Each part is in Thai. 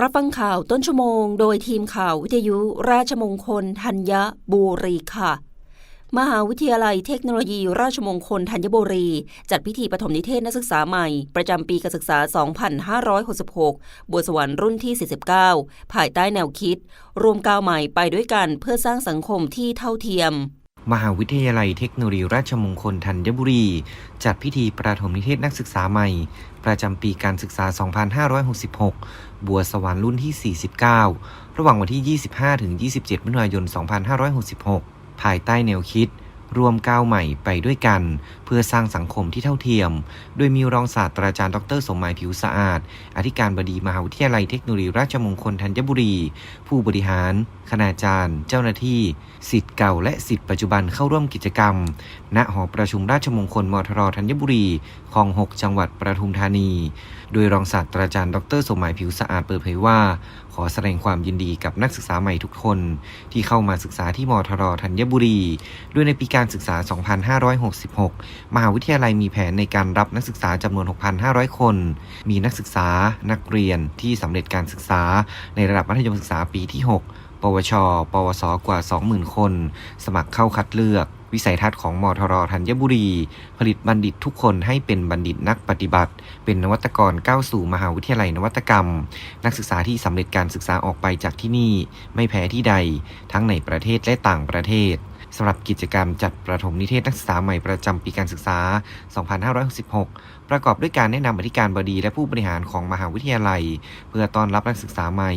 รับฟังข่าวต้นชั่วโมง โดยทีมข่าววิทยุราชมงคลธัญบุรีค่ะ มหาวิทยาลัยเทคโนโลยี ราชมงคลธัญบุรี จัดพิธีปฐมนิเทศนักศึกษาใหม่ ประจำปีการศึกษา 2566บัวสวรรค์รุ่นที่ 49 ภายใต้แนวคิด รวมก้าวใหม่ไปด้วยกันเพื่อสร้างสังคมที่เท่าเทียม มหาวิทยาลัยเทคโนโลยีราชมงคลธัญบุรี จัดพิธีประถมนิเทศนักศึกษาใหม่ ประจำปีการศึกษา 2566 บัวสวรรค์รุ่นที่ 49 ระหว่างวันที่ 25-27 มิถุนายน 2566 ภายใต้แนวคิด รวมก้าวใหม่ไปด้วยกัน เพื่อสร้างสังคมที่เท่าเทียม โดยมีรองศาสตราจารย์ดร สมหมายผิวสะอาด อธิการบดีมหาวิทยาลัยเทคโนโลยีราชมงคลธัญบุรี ผู้บริหาร คณาจารย์ เจ้าหน้าที่สิทธิ์เก่าและสิทธิ์ปัจจุบันเข้าร่วมกิจกรรม ณหอประชุมราชมงคลมทรธัญบุรีคลอง 6 จังหวัดประทุมธานี โดยรองศาสตราจารย์ดร สมหมายผิวสะอาดเปิดเผยว่าขอแสดงความยินดีกับนักศึกษาใหม่ทุกคน ที่เข้ามาศึกษาที่มทรธัญบุรี ด้วยในปีการศึกษา 2566 มหาวิทยาลัยมีแผนในการรับนักศึกษาจำนวน 6,500 คน มีนักศึกษานักเรียนที่สำเร็จการศึกษาในระดับมัธยมศึกษาปีที่ 6 ปวช ปวส กว่า 20,000 คน สมัครเข้าคัดเลือก วิสัยทัศน์ของมทรธัญบุรี ผลิตบัณฑิตทุกคนให้เป็นบัณฑิตนักปฏิบัติ เป็นนวัตกรก้าวสู่มหาวิทยาลัยนวัตกรรม นักศึกษาที่สำเร็จการศึกษาออกไปจากที่นี่ ไม่แพ้ที่ใด ทั้งในประเทศและต่างประเทศ สำหรับกิจกรรมจัดประถมนิเทศนักศึกษาใหม่ประจำปีการศึกษา 2566 ประกอบด้วยการแนะนำอธิการบดีและผู้บริหารของมหาวิทยาลัย เพื่อต้อนรับนักศึกษาใหม่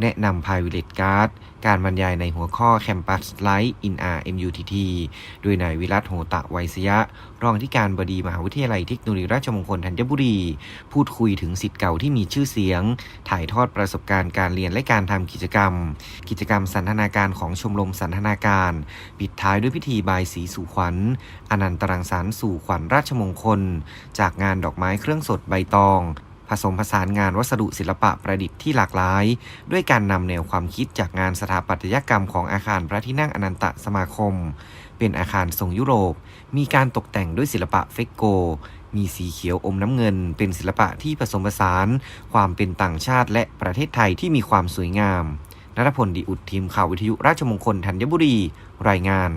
แนะนำพายวิเลตการ์ด การบรรยายในหัวข้อ Campus Life in RMUTT โดยนายวิรัตโหตะไวยสยะ รองอธิการบดีมหาวิทยาลัยเทคโนโลยีราชมงคลธัญบุรี พูดคุยถึงสิทธิ์เก่าที่มีชื่อเสียง ถ่ายทอดประสบการณ์การเรียนและการทำกิจกรรม กิจกรรมสันทนาการของชมรมสันทนาการ ปิดท้ายด้วยพิธีบายสีสู่ขวัญ อนันตรังสรรค์สู่ขวัญราชมงคล จากงานดอกไม้เครื่องสดใบตอง ผสมผสานงานวัสดุศิลปะประดิษฐ์ที่หลากหลาย ด้วยการนำแนวความคิดจากงานสถาปัตยกรรมของอาคารพระที่นั่งอนันตสมาคม เป็นอาคารทรงยุโรป มีการตกแต่งด้วยศิลปะเฟกโก มีสีเขียวอมน้ำเงิน เป็นศิลปะที่ผสมผสาน ความเป็นต่างชาติและประเทศไทยที่มีความสวยงามนัทพลดีอุดทีมข่าววิทยุราชมงคลธัญบุรี รายงาน